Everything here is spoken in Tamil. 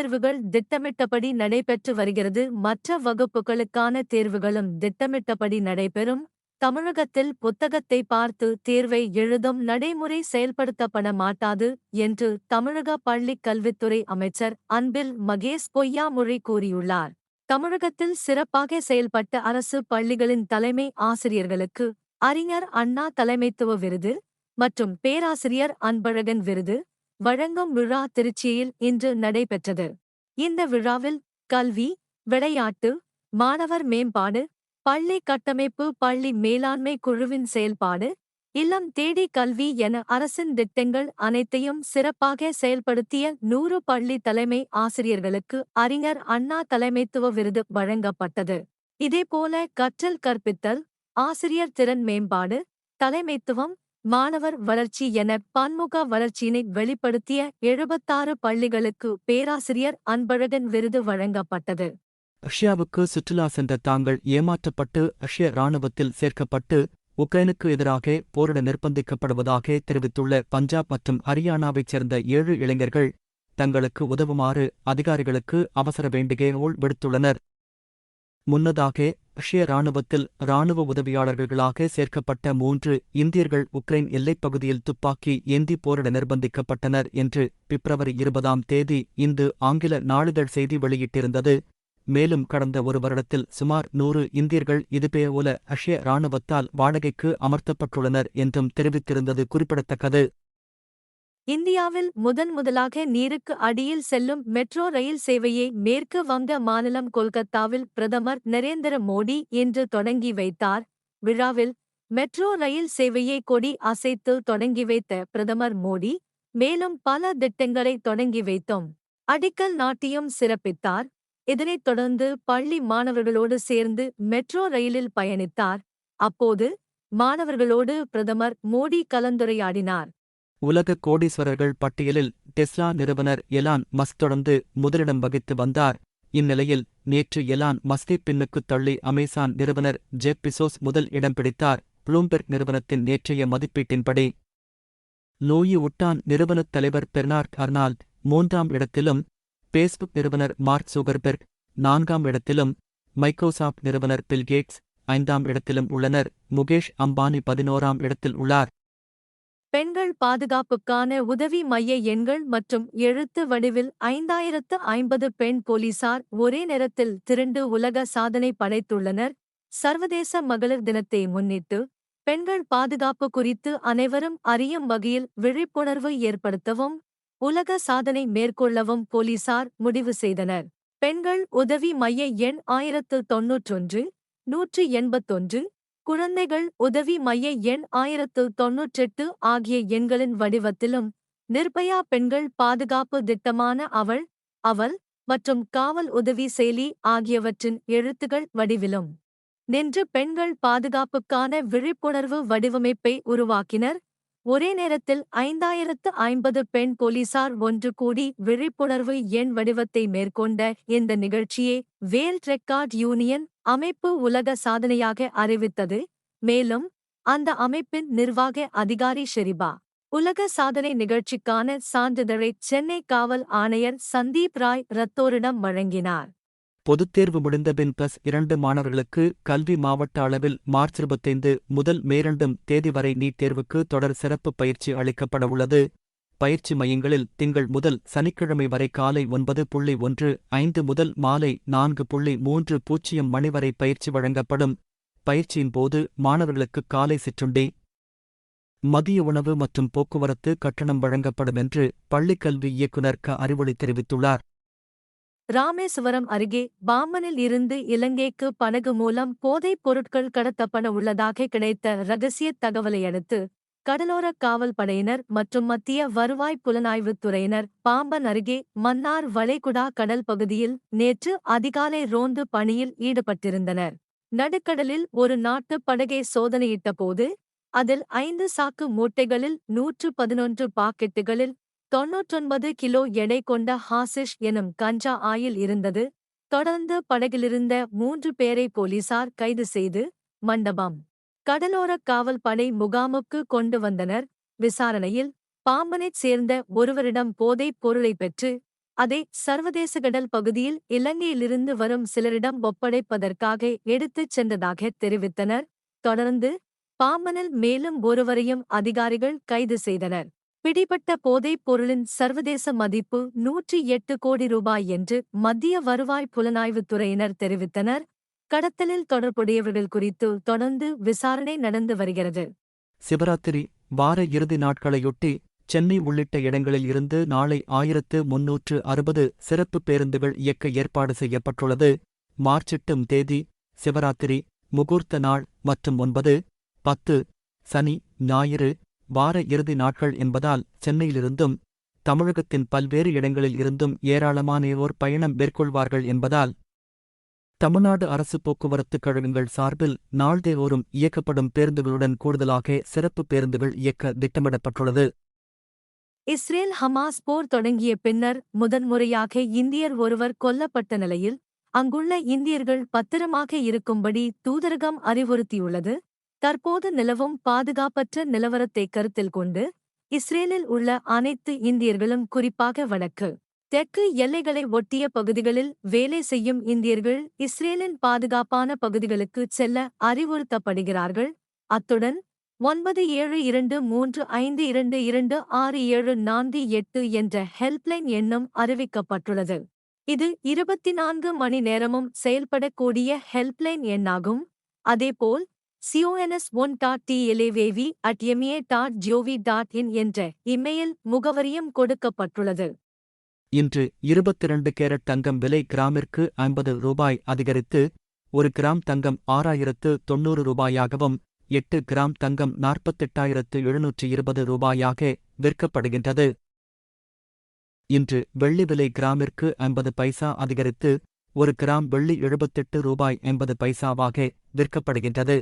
தேர்வுகள் திட்டமிட்டபடி நடைபெற்று வருகிறது. மற்ற வகுப்புகளுக்கான தேர்வுகளும் திட்டமிட்டபடி நடைபெறும். தமிழகத்தில் புத்தகத்தை பார்த்து தேர்வை எழுதும் நடைமுறை செயல்படுத்தப்பட மாட்டாது என்று தமிழக பள்ளிக் கல்வித்துறை அமைச்சர் அன்பில் மகேஷ் பொய்யாமொழி கூறியுள்ளார். தமிழகத்தில் சிறப்பாக செயல்பட்ட அரசு பள்ளிகளின் தலைமை ஆசிரியர்களுக்கு அறிஞர் அண்ணா தலைமைத்துவ விருது மற்றும் பேராசிரியர் அன்பழகன் விருது வழங்கும் விழா திருச்சியில் இன்று நடைபெற்றது. இந்த விழாவில் கல்வி விளையாட்டு மாணவர் மேம்பாடு பள்ளி கட்டமைப்பு பள்ளி மேலாண்மை குழுவின் செயல்பாடு இல்லம் தேடி கல்வி என அரசின் திட்டங்கள் அனைத்தையும் சிறப்பாக செயல்படுத்திய நூறு பள்ளி தலைமை ஆசிரியர்களுக்கு அறிஞர் அண்ணா தலைமைத்துவ விருது வழங்கப்பட்டது. இதேபோல கற்றல் கற்பித்தல் ஆசிரியர் திறன் மேம்பாடு தலைமைத்துவம் மாணவர் வளர்ச்சி என பன்முக வளர்ச்சியினை வெளிப்படுத்திய எழுபத்தாறு பள்ளிகளுக்கு பேராசிரியர் அன்பழகன் விருது வழங்கப்பட்டது. ரஷ்யாவுக்கு சுற்றுலா சென்ற தாங்கள் ஏமாற்றப்பட்டு ரஷ்ய இராணுவத்தில் சேர்க்கப்பட்டு உக்ரைனுக்கு எதிராக போரிட நிர்பந்திக்கப்படுவதாக தெரிவித்துள்ள பஞ்சாப் மற்றும் ஹரியானாவைச் சேர்ந்த ஏழு இளைஞர்கள் தங்களுக்கு உதவுமாறு அதிகாரிகளுக்கு அவசர வேண்டுகோள் விடுத்துள்ளனர். முன்னதாக ரஷ்ய ராணுவத்தில் இராணுவ உதவியாளர்களாக சேர்க்கப்பட்ட மூன்று இந்தியர்கள் உக்ரைன் எல்லைப் பகுதியில் துப்பாக்கி ஏந்தி போரிட நிர்பந்திக்கப்பட்டனர் என்று பிப்ரவரி இருபதாம் தேதி இந்து ஆங்கில நாளிதழ் செய்தி வெளியிட்டிருந்தது. மேலும் கடந்த ஒரு வருடத்தில் சுமார் நூறு இந்தியர்கள் இதுபோல ரஷ்ய இராணுவத்தால் வாடகைக்கு அமர்த்தப்பட்டுள்ளனர் என்றும் தெரிவித்திருந்தது குறிப்பிடத்தக்கது. இந்தியாவில் முதன் முதலாக நீருக்கு அடியில் செல்லும் மெட்ரோ ரயில் சேவையை மேற்கு வங்க மாநிலம் கொல்கத்தாவில் பிரதமர் நரேந்திர மோடி இன்று தொடங்கி வைத்தார். விழாவில் மெட்ரோ ரயில் சேவையை கொடி அசைத்து தொடங்கி வைத்த பிரதமர் மோடி மேலும் பல திட்டங்களை தொடங்கி வைத்தோம். அடிக்கல் நாட்டியம் சிறப்பித்தார். இதனைத் தொடர்ந்து பள்ளி மாணவர்களோடு சேர்ந்து மெட்ரோ ரயிலில் பயணித்தார். அப்போது மாணவர்களோடு பிரதமர் மோடி கலந்துரையாடினார். உலக கோடீஸ்வரர்கள் பட்டியலில் டெஸ்லா நிறுவனர் எலான் மஸ்க் தொடர்ந்து முதலிடம் வகித்து வந்தார். இந்நிலையில் நேற்று எலான் மஸ்கை பின்னுக்குத் தள்ளி அமேசான் நிறுவனர் ஜெப் பிசோஸ் முதல் இடம் பிடித்தார். ப்ளூம்பெர்க் நிறுவனத்தின் நேற்றைய மதிப்பீட்டின்படி லூயி உட்டான் நிறுவனத் தலைவர் பெர்னார்ட் அர்னால்ட் மூன்றாம் இடத்திலும் பேஸ்புக் நிறுவனர் மார்க் சுகர்பெர்க் நான்காம் இடத்திலும் மைக்ரோசாப்ட் நிறுவனர் பில்கேட்ஸ் ஐந்தாம் இடத்திலும் உள்ளனர். முகேஷ் அம்பானி பதினோராம் இடத்தில் உள்ளார். பெண்கள் பாதுகாப்புக்கான உதவி மைய எண்கள் மற்றும் எழுத்து வடிவில் ஐந்தாயிரத்து ஐம்பது பெண் போலீசார் ஒரே நேரத்தில் திரண்டு உலக சாதனை படைத்துள்ளனர். சர்வதேச மகளிர் தினத்தை முன்னிட்டு பெண்கள் பாதுகாப்பு குறித்து அனைவரும் அறியும் வகையில் விழிப்புணர்வு ஏற்படுத்தவும் உலக சாதனை மேற்கொள்ளவும் போலீசார் முடிவு செய்தனர். பெண்கள் உதவி மைய எண் ஆயிரத்து தொன்னூற்றொன்று நூற்று எண்பத்தொன்று குழந்தைகள் உதவி மைய எண் ஆயிரத்து தொன்னூற்றெட்டு ஆகிய எண்களின் வடிவத்திலும் நிர்பயா பெண்கள் பாதுகாப்பு திட்டமான அவள் அவள் மற்றும் காவல் உதவி செயலி ஆகியவற்றின் எழுத்துகள் வடிவிலும். நின்று பெண்கள் பாதுகாப்புக்கான விழிப்புணர்வு வடிவமைப்பை உருவாக்கினர். ஒரே நேரத்தில் ஐந்தாயிரத்து ஐம்பது பெண் போலீசார் ஒன்று கூடி விழிப்புணர்வு எண் வடிவத்தை மேற்கொண்ட இந்த நிகழ்ச்சியை வேல் ரெக்கார்ட் யூனியன் அமைப்பு உலக சாதனையாக அறிவித்தது. மேலும் அந்த அமைப்பின் நிர்வாக அதிகாரி ஷெரிபா. உலக சாதனை நிகழ்ச்சிக்கான சான்றிதழை சென்னை காவல் ஆணையர் சந்தீப் ராய் ரத்தோரிடம் வழங்கினார். பொதுத் தேர்வு முடிந்தபின் பிளஸ் இரண்டு மாணவர்களுக்கு கல்வி மாவட்ட அளவில் மார்ச் இருபத்தைந்து முதல் மேரண்டும் தேதி வரை நீட் தேர்வுக்கு தொடர் சிறப்பு பயிற்சி அளிக்கப்படவுள்ளது பயிற்சி மையங்களில் திங்கள் முதல் சனிக்கிழமை வரை காலை ஒன்பது புள்ளி ஒன்று ஐந்து முதல் மாலை நான்கு புள்ளி மூன்று பூஜ்ஜியம் மணி வரை பயிற்சி வழங்கப்படும். பயிற்சியின் போது மாணவர்களுக்கு காலை சிற்றுண்டி மதிய உணவு மற்றும் போக்குவரத்து கட்டணம் வழங்கப்படும் என்று பள்ளிக்கல்வி இயக்குநர் க. அறிவொளி தெரிவித்துள்ளார். ராமேஸ்வரம் அருகே பாம்பனில் இருந்து இலங்கைக்கு படகு மூலம் போதைப் பொருட்கள் கடத்தப்பட உள்ளதாக கிடைத்த ரகசிய தகவலையடுத்து கடலோர காவல் படையினர் மற்றும் மத்திய வருவாய் புலனாய்வுத் துறையினர் பாம்பன் அருகே மன்னார் வளைகுடா கடல் பகுதியில் நேற்று அதிகாலை ரோந்து பணியில் ஈடுபட்டிருந்தனர். நடுக்கடலில் ஒரு நாட்டு படகை சோதனையிட்டபோது அதில் ஐந்து சாக்கு மூட்டைகளில் நூற்று பதினொன்று பாக்கெட்டுகளில் தொன்னூற்றொன்பது கிலோ எடை கொண்ட ஹாசிஷ் எனும் கஞ்சா ஆயில் இருந்தது. தொடர்ந்து படகிலிருந்த மூன்று பேரை போலீசார் கைது செய்து மண்டபம். கடலோர காவல் படை முகாமுக்கு கொண்டு வந்தனர். விசாரணையில் பாம்பனைச் சேர்ந்த ஒருவரிடம் போதைப் பொருளை பெற்று அதை சர்வதேச கடல் பகுதியில் இலங்கையிலிருந்து வரும் சிலரிடம் ஒப்படைப்பதற்காக எடுத்துச் சென்றதாக தெரிவித்தனர். தொடர்ந்து பாம்பனில் மேலும் ஒருவரையும் அதிகாரிகள் கைது செய்தனர். பிடிபட்ட போதைப் பொருளின் சர்வதேச மதிப்பு நூற்றி எட்டு கோடி ரூபாய் என்று மத்திய வருவாய் புலனாய்வுத் துறையினர் தெரிவித்தனர். கடத்தலில் தொடர்புடையவர்கள் குறித்து தொடர்ந்து விசாரணை நடந்து வருகிறது. சிவராத்திரி வார இறுதி நாட்களையொட்டி சென்னை உள்ளிட்ட இடங்களில் இருந்து நாளை ஆயிரத்து முன்னூற்று அறுபது சிறப்பு பேருந்துகள் இயக்க ஏற்பாடு செய்யப்பட்டுள்ளது. மார்ச் எட்டும் தேதி சிவராத்திரி முகூர்த்த நாள் மற்றும் ஒன்பது பத்து சனி ஞாயிறு வார இறுதி நாட்கள் என்பதால் சென்னையிலிருந்தும் தமிழகத்தின் பல்வேறு இடங்களில் இருந்தும் ஏராளமானோர் பயணம் மேற்கொள்வார்கள் என்பதால் தமிழ்நாடு அரசு போக்குவரத்துக் கழகங்கள் சார்பில் நாள்தேவோறும் இயக்கப்படும் பேருந்துகளுடன் கூடுதலாக சிறப்பு பேருந்துகள் இயக்க திட்டமிடப்பட்டுள்ளது. இஸ்ரேல் ஹமாஸ் போர் தொடங்கிய பின்னர் முதன்முறையாக இந்தியர் ஒருவர் கொல்லப்பட்ட நிலையில் அங்குள்ள இந்தியர்கள் பத்திரமாக இருக்கும்படி தூதரகம் அறிவுறுத்தியுள்ளது. தற்போது நிலவும் பாதுகாப்பற்ற நிலவரத்தை கருத்தில் கொண்டு இஸ்ரேலில் உள்ள அனைத்து இந்தியர்களும் குறிப்பாக வடக்கு தெற்கு எல்லைகளை ஒட்டிய பகுதிகளில் வேலை செய்யும் இந்தியர்கள் இஸ்ரேலின் பாதுகாப்பான பகுதிகளுக்கு செல்ல அறிவுறுத்தப்படுகிறார்கள். அத்துடன் ஒன்பது ஏழு இரண்டு மூன்று ஐந்து இரண்டு இரண்டு ஆறு ஏழு நான்கு எட்டு என்ற ஹெல்ப்லைன் எண்ணும் அறிவிக்கப்பட்டுள்ளது. இது இருபத்தி நான்கு மணி நேரமும் செயல்படக்கூடிய ஹெல்ப்லைன் எண்ணாகும். அதேபோல் C O N S one dot டிஎல்ஏவேவி at M A dot G O V dot in என்ற இமெயில் முகவரியும் கொடுக்கப்பட்டுள்ளது. இன்று இருபத்திரண்டு கேரட் தங்கம் விலை கிராமிற்கு ஐம்பது ரூபாய் அதிகரித்து ஒரு கிராம் தங்கம் ஆறாயிரத்து தொன்னூறு ரூபாயாகவும் எட்டு கிராம் தங்கம் நாற்பத்தெட்டாயிரத்து எழுநூற்று இருபது ரூபாயாக விற்கப்படுகின்றது. இன்று வெள்ளி விலை கிராமிற்கு ஐம்பது பைசா அதிகரித்து ஒரு கிராம் வெள்ளி எழுபத்தெட்டு ரூபாய் எண்பது பைசாவாக விற்கப்படுகின்றது.